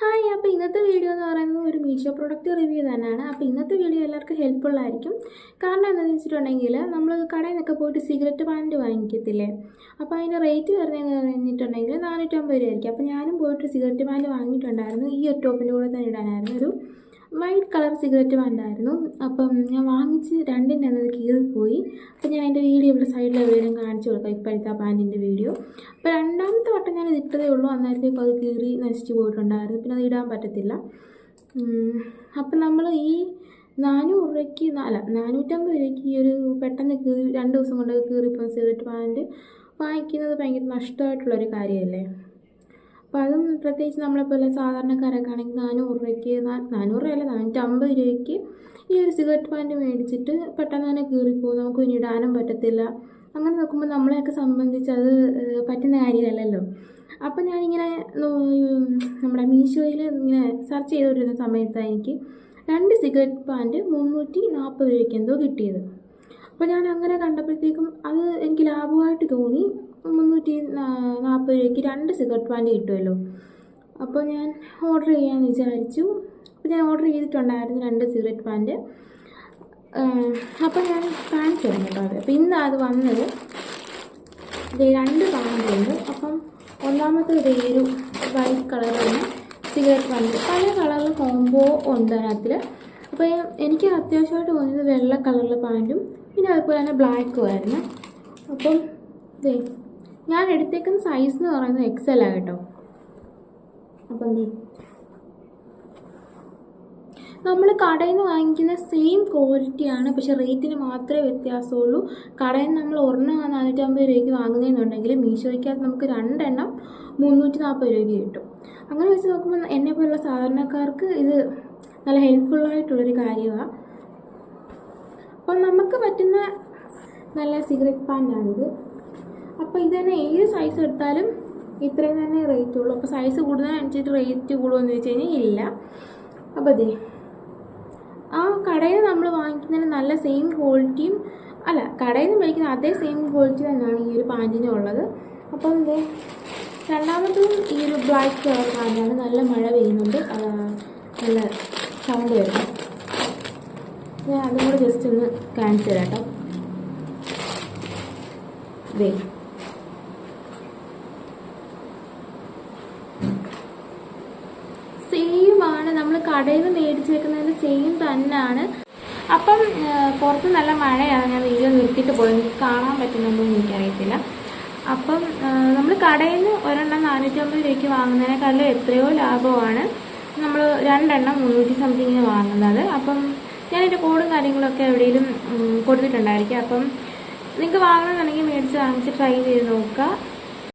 Hi അപ്പോൾ ഇന്നത്തെ video എന്ന് പറയുന്നത് ഒരു മീഷോ പ്രൊഡക്റ്റ് റിവ്യൂ തന്നെയാണ്. അപ്പോൾ ഇന്നത്തെ വീഡിയോ എല്ലാവർക്കും ഹെൽപ്ഫുൾ ആയിരിക്കും. കാരണം എന്താണെന്ന് വെച്ചിട്ടുണ്ടെങ്കിൽ നമ്മൾ കടയിൽ നിന്നൊക്കെ പോയിട്ട് സിഗരറ്റ് പാന്റ് വാങ്ങിക്കത്തില്ലേ? അപ്പോൾ അതിന്റെ റേറ്റ് വരുന്നതെന്ന് പറഞ്ഞിട്ടുണ്ടെങ്കിൽ നാനൂറ്റമ്പത് രൂപയായിരിക്കും. അപ്പോൾ ഞാനും പോയിട്ട് സിഗരറ്റ് പാന്റ് വാങ്ങിയിട്ടുണ്ടായിരുന്നു. ഈ ഒരു ടോപ്പിന്റെ കൂടെ തന്നെ ഇടാനായിരുന്നു ഒരു വൈറ്റ് കളർ സിഗരറ്റ് വേണ്ടായിരുന്നു. അപ്പം ഞാൻ വാങ്ങിച്ച് രണ്ടിന്റെ അത് കീറിപ്പോയി. അപ്പം ഞാൻ എന്റെ വീഡിയോ ഇവിടെ സൈഡിൽ എവിടെയും കാണിച്ചു കൊടുക്കാം. ഇപ്പോഴത്തെ ആ പാന്റിന്റെ വീഡിയോ. അപ്പോൾ രണ്ടാമത്തെ വട്ടം ഞാൻ ഇട്ടതേ ഉള്ളൂ. അന്നേരത്തേക്കും അത് കീറി നശിച്ചു പോയിട്ടുണ്ടായിരുന്നു. പിന്നെ അത് ഇടാൻ പറ്റത്തില്ല. അപ്പം നമ്മൾ ഈ നാനൂറ് രൂപയ്ക്ക് അല്ല നാനൂറ്റമ്പത് രൂപയ്ക്ക് ഈ ഒരു പെട്ടെന്ന് കീറി രണ്ട് ദിവസം കൊണ്ട് കീറിപ്പോൾ സിഗരറ്റ് പാന്റ് വാങ്ങിക്കുന്നത് ഭയങ്കര നഷ്ടമായിട്ടുള്ളൊരു കാര്യമല്ലേ? അപ്പോൾ അതും പ്രത്യേകിച്ച് നമ്മളെപ്പോലെ സാധാരണക്കാരൊക്കെ ആണെങ്കിൽ നാനൂറ് രൂപയ്ക്ക് നാനൂറ് രൂപയല്ല നാനൂറ്റമ്പത് രൂപയ്ക്ക് ഈ ഒരു സിഗരറ്റ് പാന്റ് മേടിച്ചിട്ട് പെട്ടെന്ന് തന്നെ കീറിപ്പോകും. നമുക്ക് ഇനി ഇടാനും പറ്റത്തില്ല. അങ്ങനെ നോക്കുമ്പോൾ നമ്മളെയൊക്കെ സംബന്ധിച്ച് അത് പറ്റുന്ന കാര്യമല്ലല്ലോ. അപ്പം ഞാനിങ്ങനെ നമ്മുടെ മീഷോയിൽ ഇങ്ങനെ സെർച്ച് ചെയ്തുകൊണ്ടിരുന്ന സമയത്താണ് എനിക്ക് രണ്ട് സിഗരറ്റ് പാന്റ് മുന്നൂറ്റി നാൽപ്പത് രൂപയ്ക്ക് എന്തോ കിട്ടിയത്. അപ്പോൾ ഞാൻ അങ്ങനെ കണ്ടപ്പോഴത്തേക്കും അത് എനിക്ക് ലാഭമായിട്ട് തോന്നി. മുന്നൂറ്റി നാൽപ്പത് രൂപയ്ക്ക് രണ്ട് സിഗരറ്റ് പാന്റ് കിട്ടുമല്ലോ. അപ്പോൾ ഞാൻ ഓർഡർ ചെയ്യാമെന്ന് വിചാരിച്ചു. അപ്പോൾ ഞാൻ ഓർഡർ ചെയ്തിട്ടുണ്ടായിരുന്നു രണ്ട് സിഗരറ്റ് പാന്റ് അപ്പോൾ ഞാൻ കാണിച്ചു കേട്ടോ അത്. അപ്പോൾ ഇന്ന് അത് വന്നത് ഇത് രണ്ട് പാന്റുണ്ട് അപ്പം ഒന്നാമത്തെ ഇതേ ഒരു വൈറ്റ് കളറാണ് സിഗരറ്റ് പാന്റ് പല കളറിൽ കോംബോ ഉണ്ട് അതിനകത്തിൽ അപ്പോൾ എനിക്ക് അത്യാവശ്യമായിട്ട് തോന്നിയത് വെള്ള കളറിലെ പാന്റും പിന്നെ അതുപോലെ തന്നെ ബ്ലാക്കും ആയിരുന്നു. അപ്പം ദേ ഞാൻ എടുത്തേക്കുന്ന സൈസ് എന്ന് പറയുന്നത് എക്സൽ കേട്ടോ. അപ്പം നമ്മൾ കടയിൽ നിന്ന് വാങ്ങിക്കുന്ന സെയിം ക്വാളിറ്റിയാണ് പക്ഷെ റേറ്റിന് മാത്രമേ വ്യത്യാസമുള്ളൂ. കടയിൽ നിന്ന് നമ്മൾ ഒരെണ്ണം നാനൂറ്റമ്പത് രൂപയ്ക്ക് വാങ്ങുന്നതെന്നുണ്ടെങ്കിൽ മീഷോയ്ക്കകത്ത് നമുക്ക് രണ്ടെണ്ണം മുന്നൂറ്റി നാൽപ്പത് രൂപയ്ക്ക് കിട്ടും. അങ്ങനെ വെച്ച് നോക്കുമ്പോൾ എന്നെ പോലുള്ള സാധാരണക്കാർക്ക് ഇത് നല്ല ഹെൽപ്ഫുള്ളായിട്ടുള്ളൊരു കാര്യമാണ് അപ്പം നമുക്ക് പറ്റുന്ന നല്ല സിഗരറ്റ് പാന്റാണിത് അപ്പോൾ ഇത് തന്നെ ഏത് സൈസ് എടുത്താലും ഇത്രയും തന്നെ റേറ്റ് ഉള്ളൂ. അപ്പോൾ സൈസ് കൂടുന്നതിനനുസരിച്ച് റേറ്റ് കൂടുമെന്ന് വെച്ച് കഴിഞ്ഞാൽ ഇല്ല. അപ്പോൾ അതെ ആ കടയിൽ നമ്മൾ വാങ്ങിക്കുന്നതിന് നല്ല സെയിം ക്വാളിറ്റിയും അല്ല കടയിൽ നിന്ന് മേടിക്കുന്ന അതേ സെയിം ക്വാളിറ്റി തന്നെയാണ് ഈ ഒരു പാന്റിന് ഉള്ളത്. അപ്പം ഇത് രണ്ടാമതും ഈ ഒരു ബ്ലാക്ക് കളർ പാന്റാണ് നല്ല മഴ പെയ്യുന്നുണ്ട്. നല്ല സൗണ്ട് വരുന്നു. ഞാൻ അതും കൂടെ ജസ്റ്റ് ഒന്ന് കാണിച്ചു തരാം കേട്ടോ സെയിം ആണ് നമ്മൾ കടയിൽ നിന്ന് മേടിച്ച് വെക്കുന്നതിന് സെയിം തന്നെയാണ് അപ്പം പുറത്ത് നല്ല മഴയാണ്. ഞാൻ വീഡിയോ നിർത്തിയിട്ട് പോയി. എനിക്ക് കാണാൻ പറ്റുന്നുണ്ടോയെന്ന് എനിക്കറിയത്തില്ല. അപ്പം നമ്മൾ കടയിൽ നിന്ന് ഒരെണ്ണം നാനൂറ്റമ്പത് രൂപയ്ക്ക് വാങ്ങുന്നതിനേക്കാളും എത്രയോ ലാഭമാണ് നമ്മൾ രണ്ടെണ്ണം മുന്നൂറ്റി സംതിങ്ങിന് വാങ്ങുന്നത്. അപ്പം ഞാനെന്റെ കോഡും കാര്യങ്ങളൊക്കെ എവിടെയെങ്കിലും കൊടുത്തിട്ടുണ്ടായിരിക്കും. അപ്പം നിങ്ങൾക്ക് വാങ്ങണമെന്നുണ്ടെങ്കിൽ മേടിച്ച് വാങ്ങിച്ച് ട്രൈ ചെയ്ത് നോക്കുക.